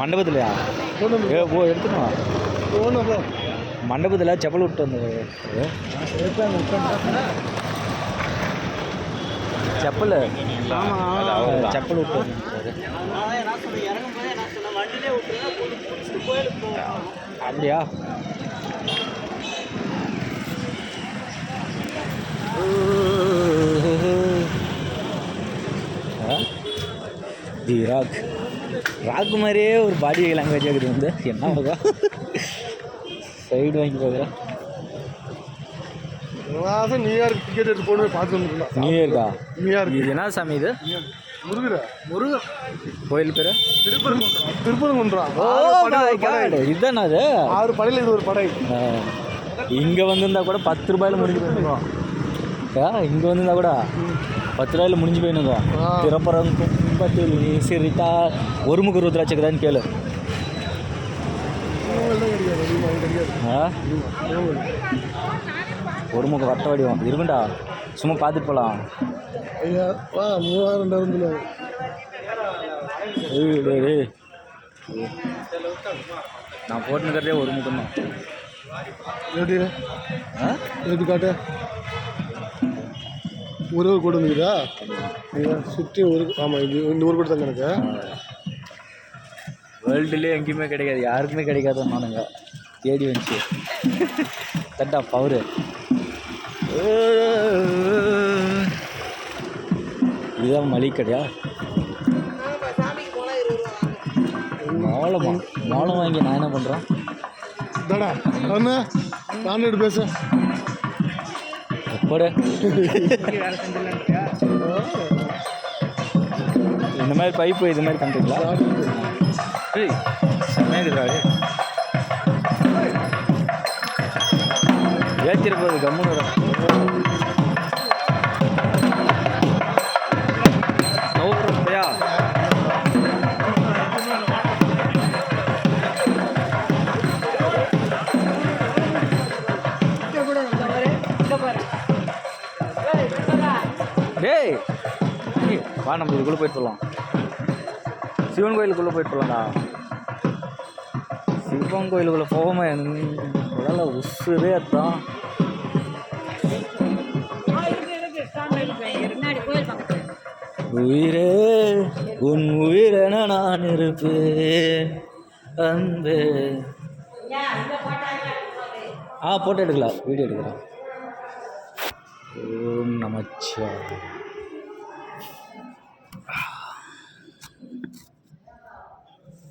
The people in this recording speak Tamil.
மண்டபத்துலையா? போ எடுத்துனோ மண்டபத்தில் செப்பல் விட்டு வந்தது. செப்பல்? செப்பல் விட்டு அப்படியா? தி ராக். ராக் மாதிரியே ஒரு பாடி லாங்குவேஜ் இருக்குது வந்து. என்ன ஆகுதா சைடு வாங்கி பார்க்குறேன் நியூயார்க் டிக்கெட் எடுத்து போட்டு பார்த்து வந்துருக்கலாம் நியூ இயர்க்கா நியூயார்க் இது என்ன சாமி இது? முருகர. முருகர். கோயில் பேர்? திருப்பரங்குன்றம். திருப்பரங்குன்றம். காட் இதுதானா அது? ஆறு படையில் இது ஒரு படை. இங்கே வந்திருந்தா கூட பத்து ரூபாயில் முடிஞ்சு போயிருந்தோம் இங்கே வந்திருந்தா கூட பத்து ரூபாயில் முடிஞ்சு போயிருந்தோம் ஆ. திறப்பரங்கும்பத்தில் நீ சிரித்தா ஒரு முக ருத்ராட்சக்குதான்னு கேளு இவங்கள்தான் கிடையாது அதிகமாக கிடையாது ஆ? இவங்க. ஒரு முக வட்ட வடிவம். இருக்குண்டா சும்மா பார்த்துட்டு போகலாம் மூவாயிரம் ரெண்டாயிரம். நான் போட்டுக்கிறதே ஒரு முகம் தான் எப்படி காட்டு? ஒரு ஒரு கூட ஐயா சுற்றி ஒரு ஆமாம் இது இந்த ஒரு கூட தான் எனக்கு. வேர்ல்டுலேயே எங்கேயுமே கிடைக்காது. யாருக்குமே கிடைக்காது நானுங்க தேடி வந்துச்சு. தட்டா பவரு இதுதான் மளிகை கடையா மாலமா? மாலம் வாங்கி நான் என்ன பண்ணுறேன் தாடா நான் பேச. எப்போட இந்த மாதிரி பைப்பு இது மாதிரி பண்ணுறீங்களா ஏய் செம்மையாக போகுது கம்முன்னு ஏய், வா நம்ம இதுக்குள்ளே போயிட்டு போகலாம் சிவன் கோயிலுக்குள்ளே போயிட்டு போகலாம்டா சிவன் கோயிலுக்குள்ளே போகாமல் உடல உசுவே அதான். உயிரே உன் உயிரென நான் இருப்பேன். அன்பு. ஆ போட்டோ எடுக்கலாம். வீடியோ எடுக்கலாம். ஓம் நமச்சிவாய்